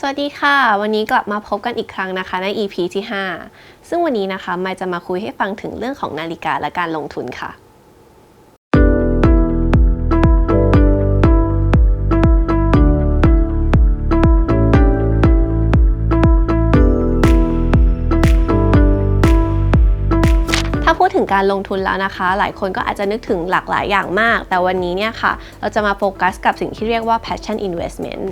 สวัสดีค่ะ วันนี้กลับมาพบกันอีกครั้งนะคะใน EP ที่ 5 ซึ่งวันนี้นะคะมายจะมาคุยให้ฟังถึงเรื่องของนาฬิกาและการลงทุนค่ะ ถ้าพูดถึงการลงทุนแล้วนะคะ หลายคนก็อาจจะนึกถึงหลากหลายอย่างมาก แต่วันนี้เนี่ยค่ะ เราจะมาโฟกัสกับสิ่งที่เรียกว่า passion investment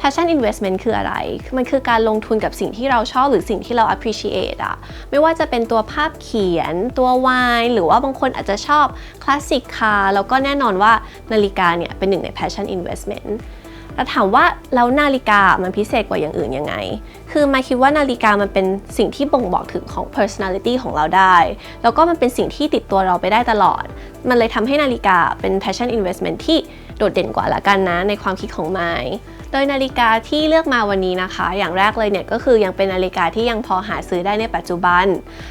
passion investment คืออะไร มันคือการลงทุนกับสิ่งที่เราชอบหรือสิ่งที่เรา appreciate อะไม่ว่าจะเป็นตัวภาพเขียน ตัววายหรือว่าบางคนอาจจะชอบคลาสสิกคาร์แล้วก็แน่นอนว่านาฬิกาเนี่ยเป็นหนึ่งใน passion investment แต่ถามว่าแล้วนาฬิกามันพิเศษกว่าอย่างอื่นยังไง คือมาคิดว่านาฬิกามันเป็นสิ่งที่บ่งบอกถึงของ personality ของเราได้ แล้วก็มันเป็นสิ่งที่ติดตัวเราไปได้ตลอด มันเลยทำให้นาฬิกาเป็น passion investment ที่โดดเด่นกว่าละกันนะในความคิดของไมค์ โดยนาฬิกาที่เลือกมาวันนี้นะคะ อย่างแรกเลยเนี่ยก็คือยังเป็นนาฬิกาที่ยังพอหาซื้อได้ในปัจจุบัน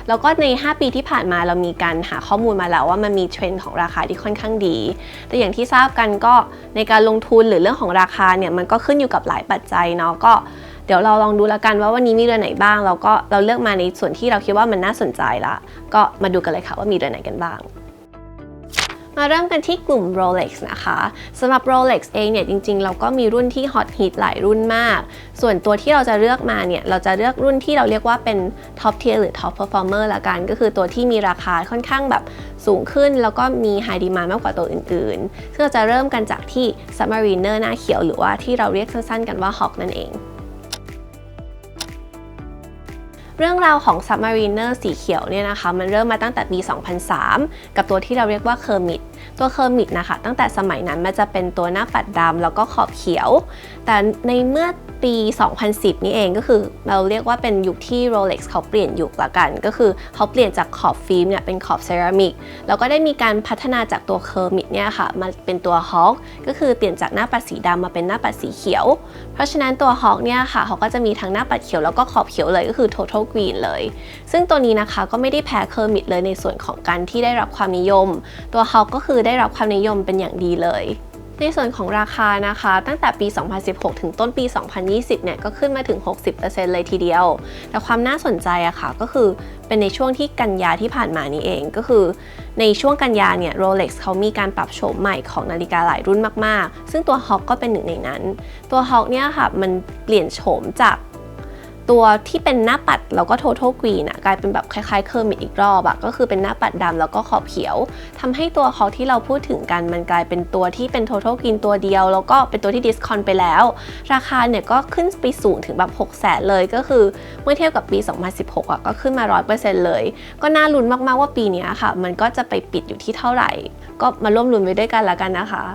แล้วก็ใน 5 ปีที่ผ่านมาเรามีการหาข้อมูลมาแล้วว่ามันมีเทรนด์ของราคาที่ค่อนข้างดี แต่อย่างที่ทราบกันก็ในการลงทุนหรือเรื่องของราคาเนี่ยมันก็ขึ้นอยู่กับหลายปัจจัยเนาะก็เดี๋ยวเราลองดูแล้วกันว่าวันนี้มีเรือนไหนบ้าง แล้วก็เราเลือกมาในส่วนที่เราคิดว่ามันน่าสนใจละก็มาดูกันเลยค่ะว่ามีเรือนไหนกันบ้าง มาเริ่มกันที่กลุ่ม Rolex นะคะสำหรับ Rolex เองเนี่ยจริงๆ เราก็มีรุ่นที่ฮอตฮิตหลายรุ่นมาก ส่วนตัวที่เราจะเลือกมาเนี่ยเราจะเลือกรุ่นที่เราเรียกว่าเป็น Top Tier หรือ Top Performer ละกัน ก็คือตัวที่มีราคาค่อนข้างแบบสูงขึ้น แล้วก็มี High Demand มากกว่าตัวอื่นๆซึ่งเราจะเริ่มกันจากที่ Submariner หน้าเขียวหรือว่าที่เราเรียกสั้นๆ กันว่า Hawk นั่นเอง เรื่องราวของ Submariner สีเขียวเนี่ยนะคะ มันเริ่มมาตั้งแต่ปี 2003 กับตัวที่เราเรียกว่า Kermit ตัว Kermit นะคะ ตั้งแต่สมัยนั้นมันจะเป็นตัวหน้าปัดดำแล้วก็ขอบเขียว แต่ในเมื่อปี 2010 นี่เองก็คือเราเรียกว่าเป็นยุคที่ Rolex เขาเปลี่ยนยุคละกัน ก็คือเขาเปลี่ยนจากขอบฟิล์มเนี่ยเป็นขอบเซรามิกแล้วก็ได้มีการพัฒนาจากตัว Kermit เนี่ยค่ะมาเป็นตัว Hawk ก็คือเปลี่ยนจากหน้าปัดสีดำมาเป็นหน้าปัดสีเขียว เพราะฉะนั้นตัว Hawk เนี่ยค่ะเขาก็จะมีทั้งหน้าปัดเขียวแล้วก็ขอบเขียวเลยก็คือ Total Green เลย ซึ่งตัวนี้นะคะก็ไม่ได้แพ้ Kermit เลยในส่วนของการที่ได้รับความนิยม ตัว Hawk ก็คือือได้รับความนิยมเป็นอย่างดีเลยในส่วนของราคานะคะ ตั้งแต่ปี 2016 ถึงต้นปี 2020 เนี่ยก็ขึ้นมาถึง 60%เลยทีเดียว แต่ความน่าสนใจอะค่ะก็คือเป็นในช่วงที่กันยาที่ผ่านมานี้เองก็คือ ในช่วงกันยาเนี่ย Rolex เขามีการปรับโฉมใหม่ของนาฬิกาหลายรุ่นมากๆ ซึ่งตัว Hawk ก็เป็นหนึ่งในนั้น ตัว Hawk เนี่ยค่ะมันเปลี่ยนโฉมจาก ตัวที่เป็นหน้าปัดแล้วก็ total green อะกลายเป็นแบบคล้ายๆเคอร์มิดอีกรอบอะก็คือเป็นหน้าปัดดำแล้วก็ขอบเขียวทำให้ตัวเขาที่เราพูดถึงกันมันกลายเป็นตัวที่เป็น total green ตัวเดียว แล้วก็เป็นตัวที่ discount ไปแล้ว ราคาเนี่ยก็ขึ้นไปสูงถึงแบบ6 0แสนเลยก็คือเมื่อเทียบกับปี 2016อะก็ขึ้นมา 100%เลย ก็น่าลุ้นมากๆว่าปีนี้ค่ะ มันก็จะไปปิดอยู่ที่เท่าไหร่ ก็มาร่วมลุ้นไว้ด้วยกันละกันนะคะ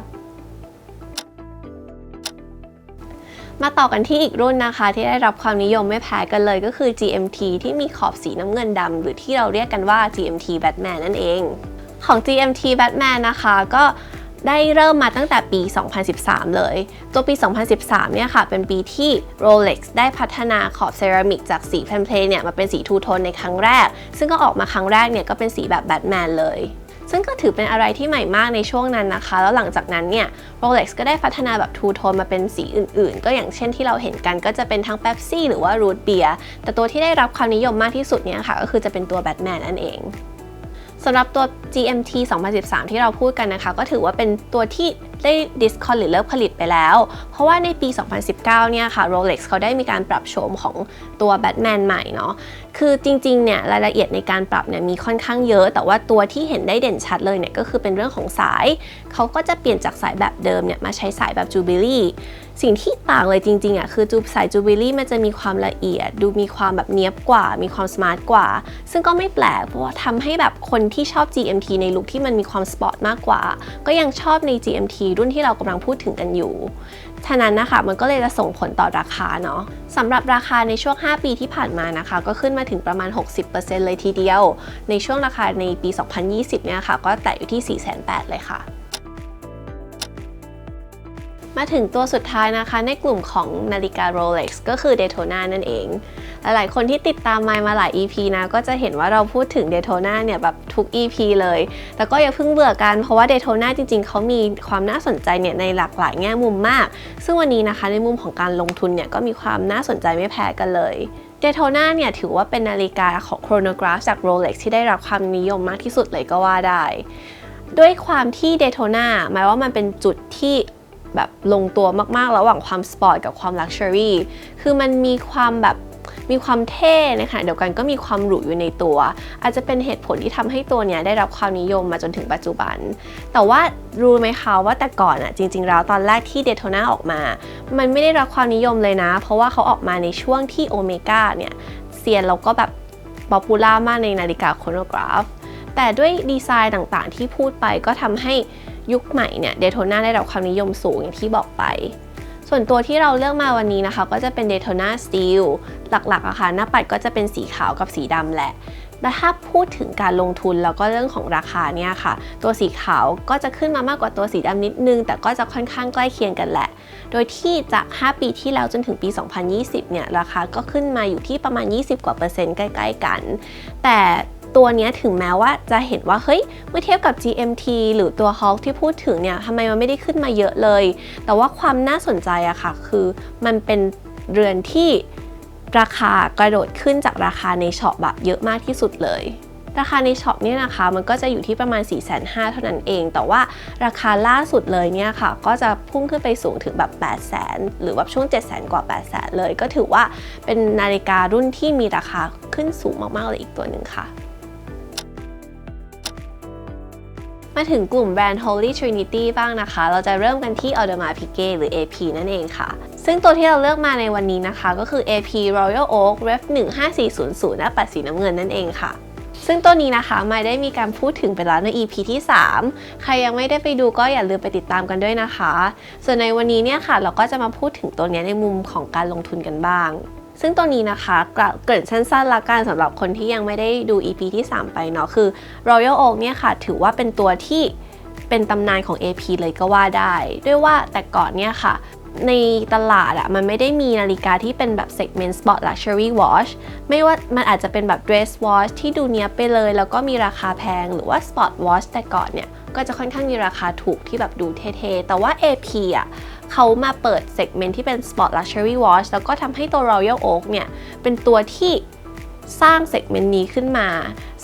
มาต่อกันที่อีกรุ่นนะคะ ที่ได้รับความนิยมไม่แพ้กันเลยก็คือ GMT ที่มีขอบสีน้ำเงินดำหรือที่เราเรียกกันว่า GMT Batman นั่นเอง ของ GMT Batman นะคะก็ได้เริ่มมาตั้งแต่ปี 2013 เลย ตัวปี 2013 เนี่ยค่ะ เป็นปีที่ Rolex ได้พัฒนาขอบเซรามิกจากสีเพนเพลเนี่ยมาเป็นสีทูโทนในครั้งแรก ซึ่งก็ออกมาครั้งแรกเนี่ยก็เป็นสีแบบแบทแมนเลย ซึ่งก็ถือเป็นอะไรที่ใหม่มากในช่วงนั้นนะคะ แล้วหลังจากนั้นเนี่ย Rolex ก็ได้พัฒนาแบบทูโทนมาเป็นสีอื่นๆ ก็อย่างเช่นที่เราเห็นกันก็จะเป็นทั้ง Pepsi หรือว่า Root Beer แต่ตัวที่ได้รับความนิยมมากที่สุดเนี่ยค่ะก็คือจะเป็นตัวแบทแมนนั่นเองสำหรับตัว GMT 2013 ที่เราพูดกันนะคะ ก็ถือว่าเป็นตัวที่ ได้ดิสคอนหรือเลิกผลิตไปแล้ว เพราะว่าในปี 2019 เนี่ยค่ะ Rolex เขาได้มีการปรับโฉมของตัวแบทแมนใหม่เนาะคือจริงๆ เนี่ยรายละเอียดในการปรับเนี่ยมีค่อนข้างเยอะ แต่ว่าตัวที่เห็นได้เด่นชัดเลยเนี่ยก็คือเป็นเรื่องของสาย เขาก็จะเปลี่ยนจากสายแบบเดิมเนี่ยมาใช้สายแบบจูบิลี่สิ่งที่ต่างเลยจริงๆอะคือจูสายจูบิลี่มันจะมีความละเอียด ดูมีความแบบเนี้ยบกว่า มีความสมาร์ทกว่า ซึ่งก็ไม่แปลกเพราะว่าทำให้แบบคนที่ชอบ GMT ในลุคที่มันมีความสปอร์ตมากกว่า ก็ยังชอบใน GMT รุ่นที่เรากำลังพูดถึงกันอยู่ ฉะนั้นนะคะมันก็เลยจะส่งผลต่อราคาเนาะสำหรับราคาในช่วง 5 ปีที่ผ่านมานะคะ ก็ขึ้นมาถึงประมาณ 60%เลยทีเดียว ในช่วงราคาในปี 2020 เนี่ยค่ะ ก็แตะอยู่ที่ 4,800 เลยค่ะ มาถึงตัวสุดท้ายนะคะในกลุ่มของนาฬิกา Rolex ก็คือ Daytona นั่นเอง หลายๆคนที่ติดตามไมล์มาหลาย EP นะก็จะเห็นว่าเราพูดถึง Daytona เนี่ยแบบทุก EP เลย แต่ก็อย่าเพิ่งเบื่อกันเพราะว่า Daytona จริงๆ เขามีความน่าสนใจเนี่ยในหลากหลายแง่มุมมาก ซึ่งวันนี้นะคะในมุมของการลงทุนเนี่ยก็มีความน่าสนใจไม่แพ้กันเลย Daytona เนี่ยถือว่าเป็นนาฬิกาของ chronograph จาก Rolex ที่ได้รับความนิยมมากที่สุดเลยก็ว่าได้ ด้วยความที่ Daytona หมายว่ามันเป็นจุดที่ แบบลงตัวมากๆ ระหว่างความสปอร์ตกับความลักชัวรี่คือมันมีความแบบมีความเท่นะคะเดียวกันก็มีความหรูอยู่ในตัว อาจจะเป็นเหตุผลที่ทำให้ตัวเนี้ยได้รับความนิยมมาจนถึงปัจจุบัน แต่ว่ารู้ไหมคะว่าแต่ก่อนอะจริงๆแล้วตอนแรกที่เดโทนาออกมา มันไม่ได้รับความนิยมเลยนะ เพราะว่าเขาออกมาในช่วงที่โอเมก้าเนี่ยเซียนแล้วก็แบบป๊อปปูล่ามากในนาฬิกาโครโนกราฟแต่ด้วยดีไซน์ต่างๆ ที่พูดไปก็ทำให้ ยุคใหม่เนี่ยเดโทนาได้รับความนิยมสูงอย่างที่บอกไป ส่วนตัวที่เราเลือกมาวันนี้นะคะ ก็จะเป็น Daytona Steel หลักๆอะค่ะหน้าปัดก็จะเป็นสีขาวกับสีดำแหละแต่ถ้าพูดถึงการลงทุนแล้วก็เรื่องของราคาเนี่ยค่ะ ตัวสีขาวก็จะขึ้นมามากกว่าตัวสีดำนิดนึง แต่ก็จะค่อนข้างใกล้เคียงกันแหละ โดยที่จาก 5 ปีที่แล้วจนถึงปี 2020 เนี่ยราคาก็ขึ้นมาอยู่ที่ประมาณ 20 กว่าเปอร์เซ็นต์ใกล้ ๆ กัน แต่ ตัวนี้ถึงแม้ว่าจะเห็นว่าเฮ้ยเมื่อเทียบกับ GMT หรือตัว Hulk ที่พูดถึงเนี่ยทำไมมันไม่ได้ขึ้นมาเยอะเลย แต่ว่าความน่าสนใจอะค่ะ คือมันเป็นเรือนที่ราคากระโดดขึ้นจากราคาในช็อปแบบเยอะมากที่สุดเลย ราคาในช็อปเนี่ยนะคะ มันก็จะอยู่ที่ประมาณ 4 5 0 0 0เท่านั้นเอง แต่ว่าราคาล่าสุดเลยเนี่ยค่ะ ก็จะพุ่งขึ้นไปสูงถึงแบบ 8 0 0 0 0 0หรือว่าช่วง 7 0 0 0 0กว่า 8 0 0 0 0เลย ก็ถือว่าเป็นนาฬิการุ่นที่มีราคาขึ้นสูงมากๆเลยอีกตัวหนึ่งค่ะ มาถึงกลุ่มแบรนด์ Holy Trinity บ้างนะคะ เราจะเริ่มกันที่ Audemars Piguet หรือ AP นั่นเองค่ะ ซึ่งตัวที่เราเลือกมาในวันนี้นะคะ ก็คือ AP Royal Oak Ref 15400 หน้าปัดสีน้ำเงินนั่นเองค่ะซึ่งตัวนี้นะคะไม่ได้มีการพูดถึงไปแล้วใน EP ที่ 3 ใครยังไม่ได้ไปดูก็อย่าลืมไปติดตามกันด้วยนะคะ ส่วนในวันนี้เนี่ยค่ะ เราก็จะมาพูดถึงตัวนี้ในมุมของการลงทุนกันบ้าง ซึ่งตัวนี้นะคะกล่าวเกิดสั้นๆละกันสำหรับคนที่ยังไม่ได้ดู EP ที่ 3 ไปเนาะคือ Royal Oak เนี่ยค่ะ ถือว่าเป็นตัวที่เป็นตำนานของ AP เลยก็ว่าได้ ด้วยว่าแต่ก่อนเนี่ยค่ะ ในตลาดอะมันไม่ได้มีนาฬิกาที่เป็นแบบ segment sport luxury watch ไม่ว่ามันอาจจะเป็นแบบ dress watch ที่ดูเนี้ยไปเลย แล้วก็มีราคาแพงหรือว่า sport watch แต่ก่อนเนี่ย ก็จะค่อนข้างมีราคาถูกที่แบบดูเท่ๆ แต่ว่า AP อะเขามาเปิด segment ที่เป็น sport luxury watch แล้วก็ทำให้ตัว Royal Oak เนี่ย เป็นตัวที่สร้างเซกเมนต์นี้ขึ้นมา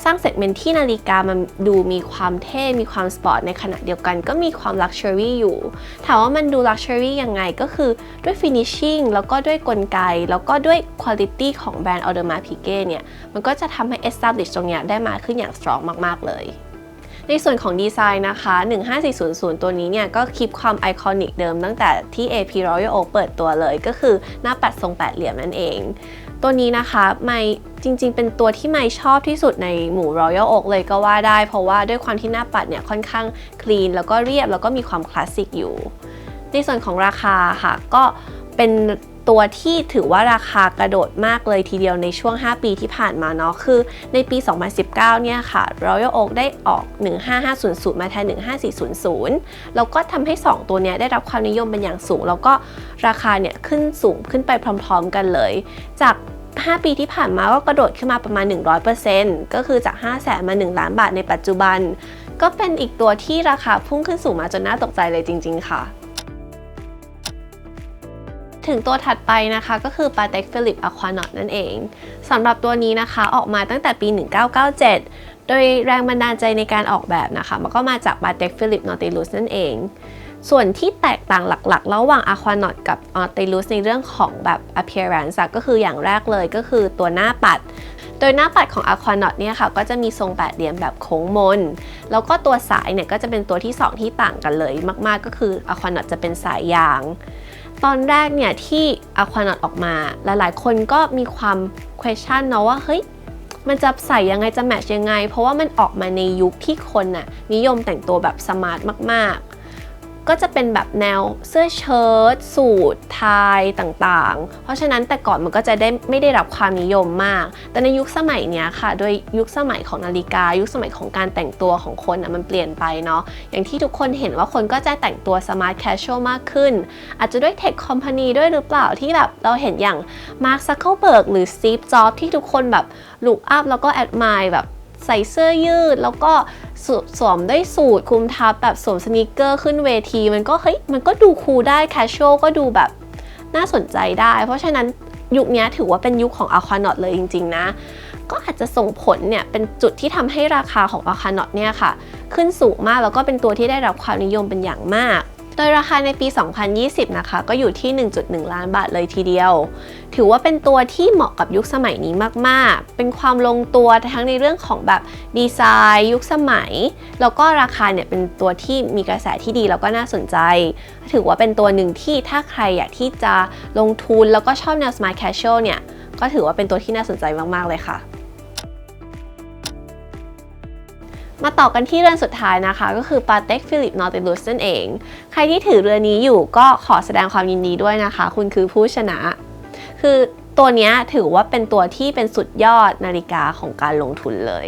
สร้างเซกเมนต์ที่นาฬิกามันดูมีความเท่ มีความสปอร์ตในขณะเดียวกันก็มีความลักชัวรี่อยู่ ถามว่ามันดูลักชัวรี่ยังไงก็คือด้วยฟินิชชิ่งแล้วก็ด้วยกลไก แล้วก็ด้วยคุณภาพของแบรนด์ Audemars Piguet เนี่ย มันก็จะทำให้ establish ตรงเนี้ยได้มาขึ้นอย่าง strong มาก ๆ เลยในส่วนของดีไซน์นะคะ 15400 ตัวนี้เนี่ยก็คีปความไอคอนิกเดิมตั้งแต่ที่ AP Royal Oak เปิดตัวเลย ก็คือหน้าปัดทรงแปดเหลี่ยมนั่นเอง ตัวนี้นะคะไม่จริงๆ เป็นตัวที่ไม่ชอบที่สุดในหมู่ Royal Oak เลยก็ว่าได้ เพราะว่าด้วยความที่หน้าปัดเนี่ยค่อนข้างคลีนแล้วก็เรียบแล้วก็มีความคลาสสิกอยู่ ในส่วนของราคาค่ะก็เป็น ตัวที่ถือว่าราคากระโดดมากเลยทีเดียวในช่วง 5 ปีที่ผ่านมาเนาะคือในปี 2019 เนี่ยค่ะ Royal Oak ได้ออก 15500 มาแทน 15400 แล้วก็ทำให้ 2 ตัวเนี้ยได้รับความนิยมเป็นอย่างสูง แล้วก็ราคาเนี่ยขึ้นสูงขึ้นไปพร้อมๆกันเลย จาก 5 ปีที่ผ่านมาก็กระโดดขึ้นมาประมาณ 100%ก็คือจาก5 0 0แสนมา 1 ล้านบาทในปัจจุบัน ก็เป็นอีกตัวที่ราคาพุ่งขึ้นสูงมาจนน่าตกใจเลยจริง ๆ ค่ะ ถึงตัวถัดไปนะคะก็คือ Patek Philippe Aquanaut นั่นเองสำหรับตัวนี้นะคะออกมาตั้งแต่ปี 1997 โดยแรงบันดาลใจในการออกแบบนะคะ มันก็มาจาก Patek Philippe Nautilus นั่นเอง ส่วนที่แตกต่างหลักๆ ระหว่าง Aquanaut กับ Nautilus ในเรื่องของแบบ appearance ก็คืออย่างแรกเลยก็คือตัวหน้าปัด โดยหน้าปัดของ Aquanaut เนี่ยค่ะก็จะมีทรงแปดเหลี่ยมแบบโค้งมน แล้วก็ตัวสายเนี่ยก็จะเป็นตัวที่ 2 ที่ต่างกันเลยมากๆ ก็คือ Aquanaut จะเป็นสายยาง ตอนแรกเนี่ยที่ Aquanaut ออกมาหลายๆ คนก็มีความ question เนาะว่าเฮ้ยมันจะใส่ยังไงจะแมทช์ยังไง เพราะว่ามันออกมาในยุคที่คนน่ะนิยมแต่งตัวแบบสมาร์ทมากๆ ก็จะเป็นแบบแนวเสื้อเชิ้ตสูทไทยต่างๆ เพราะฉะนั้นแต่ก่อนมันก็จะได้ไม่ได้รับความนิยมมาก แต่ในยุคสมัยเนี้ยค่ะ โดยยุคสมัยของนาฬิกา ยุคสมัยของการแต่งตัวของคนอะมันเปลี่ยนไปเนาะ อย่างที่ทุกคนเห็นว่าคนก็จะแต่งตัวสมาร์ทแคชชวลมากขึ้น อาจจะด้วยเทคคอมพานีด้วยหรือเปล่าที่แบบเราเห็นอย่างมาร์คซักเคิลเบิร์กหรือสตีฟจ็อบที่ทุกคนแบบลุกอัพแล้วก็แอดมายแบบ ใส่เสื้อยืด แล้วก็สวสวมด้วยสูทคลุมทับแบบสวมสนิเกอร์ขึ้นเวที มันก็เฮ้ยมันก็ดูคูลได้แคชชวลก็ดูแบบน่าสนใจได้ เพราะฉะนั้นยุคนี้ถือว่าเป็นยุคของอควานอตเลยจริง ๆ นะ ก็อาจจะส่งผลเนี่ยเป็นจุดที่ทำให้ราคาของอควานอตเนี่ยค่ะ ขึ้นสูงมากแล้วก็เป็นตัวที่ได้รับความนิยมเป็นอย่างมาก ดยราคาในปี 2020 นะคะ ก็อยู่ที่ 1.1 ล้านบาทเลยทีเดียว ถือว่าเป็นตัวที่เหมาะกับยุคสมัยนี้มาก ๆ เป็นความลงตัวทั้งในเรื่องของแบบดีไซน์ ยุคสมัย แล้วก็ราคาเนี่ยเป็นตัวที่มีกระแสที่ดีแล้วก็น่าสนใจ ถือว่าเป็นตัวหนึ่งที่ถ้าใครอยากที่จะลงทุนแล้วก็ชอบแนว smart casual เนี่ย ก็ถือว่าเป็นตัวที่น่าสนใจมาก ๆ เลยค่ะ มาต่อกันที่เรือนสุดท้ายนะคะ ก็คือปาเต็กฟิลิปนอร์ติลูสนั่นเอง ใครที่ถือเรือนี้อยู่ก็ขอแสดงความยินดีด้วยนะคะ คุณคือผู้ชนะ คือตัวนี้ถือว่าเป็นตัวที่เป็นสุดยอดนาฬิกาของการลงทุนเลย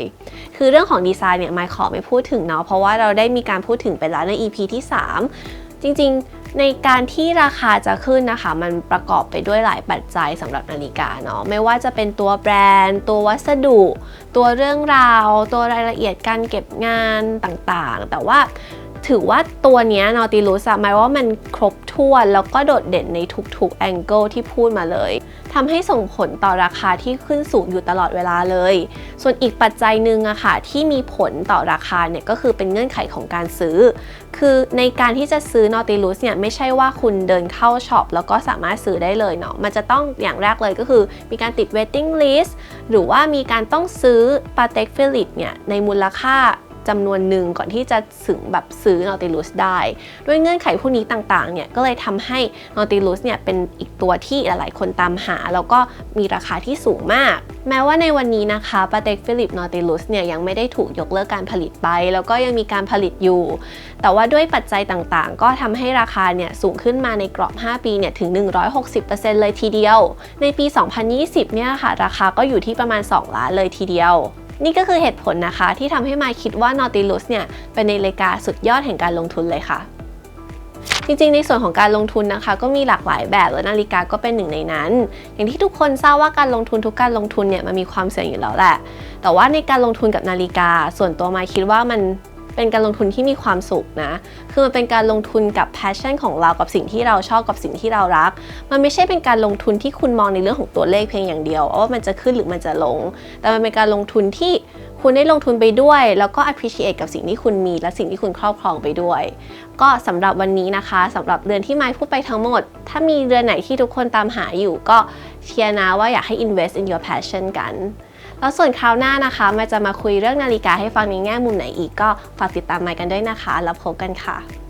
คือเรื่องของดีไซน์เนี่ยไม่ขอไม่พูดถึงเนาะเพราะว่าเราได้มีการพูดถึงไปแล้วใน EP ที่ 3 จริงๆ ในการที่ราคาจะขึ้นนะคะ มันประกอบไปด้วยหลายปัจจัยสำหรับนาฬิกาเนาะไม่ว่าจะเป็นตัวแบรนด์ ตัววัสดุ ตัวเรื่องราว ตัวรายละเอียดการเก็บงานต่างๆ แต่ว่า ถือว่าตัวนี้นอติลูสหมายว่ามันครบถ้วนแล้วก็โดดเด่นในทุกๆแองเกิลที่พูดมาเลยทำให้ส่งผลต่อราคาที่ขึ้นสูงอยู่ตลอดเวลาเลย ส่วนอีกปัจจัยหนึ่งอะค่ะที่มีผลต่อราคาเนี่ยก็คือเป็นเงื่อนไขของการซื้อ คือในการที่จะซื้อนอติลูสเนี่ยไม่ใช่ว่าคุณเดินเข้าช็อปแล้วก็สามารถซื้อได้เลยเนาะมันจะต้องอย่างแรกเลยก็คือมีการติด waiting list หรือว่ามีการต้องซื้อ Patek Philippe เนี่ยในมูลค่า จำนวนหนึ่งก่อนที่จะถึงแบบซื้อ Nautilus ได้ ด้วยเงื่อนไขพวกนี้ต่างๆเนี่ยก็เลยทำให้ Nautilus เนี่ยเป็นอีกตัวที่หลายๆ คนตามหา แล้วก็มีราคาที่สูงมาก แม้ว่าในวันนี้นะคะ Patek Philippe Nautilus เนี่ยยังไม่ได้ถูกยกเลิกการผลิตไป แล้วก็ยังมีการผลิตอยู่ แต่ว่าด้วยปัจจัยต่างๆ ก็ทำให้ราคาเนี่ยสูงขึ้นมาในกรอบ 5 ปีเนี่ยถึง 160%เลยทีเดียว ในปี 2020 เนี่ยค่ะราคาก็อยู่ที่ประมาณ 2 ล้านเลยทีเดียว นี่ก็คือเหตุผลนะคะที่ทำให้มาคิดว่า Nautilus เนี่ยเป็นนาฬิกาสุดยอดแห่งการลงทุนเลยค่ะจริงๆ ในส่วนของการลงทุนนะคะ ก็มีหลากหลายแบบและนาฬิกาก็เป็นหนึ่งในนั้น อย่างที่ทุกคนทราบว่าการลงทุนทุกการลงทุนเนี่ยมันมีความเสี่ยงอยู่แล้วแหละ แต่ว่าในการลงทุนกับนาฬิกา ส่วนตัวมาคิดว่ามัน เป็นการลงทุนที่มีความสุขนะ คือมันเป็นการลงทุนกับ passion ของเรา กับสิ่งที่เราชอบ กับสิ่งที่เรารัก มันไม่ใช่เป็นการลงทุนที่คุณมองในเรื่องของตัวเลขเพียงอย่างเดียวว่ามันจะขึ้นหรือมันจะลง แต่มันเป็นการลงทุนที่คุณได้ลงทุนไปด้วย แล้วก็ appreciate กับสิ่งที่คุณมี และสิ่งที่คุณครอบครองไปด้วย ก็สำหรับวันนี้นะคะสำหรับเรือนที่ไม้พูดไปทั้งหมด ถ้ามีเรือนไหนที่ทุกคนตามหาอยู่ก็เชียร์นะว่าอยากให้ invest in your passion กัน แล้วส่วนคราวหน้านะคะมาจะมาคุยเรื่องนาฬิกาให้ฟังในแง่มุมไหนอีกก็ฝากติดตามมากันด้วยนะคะ แล้วพบกันค่ะ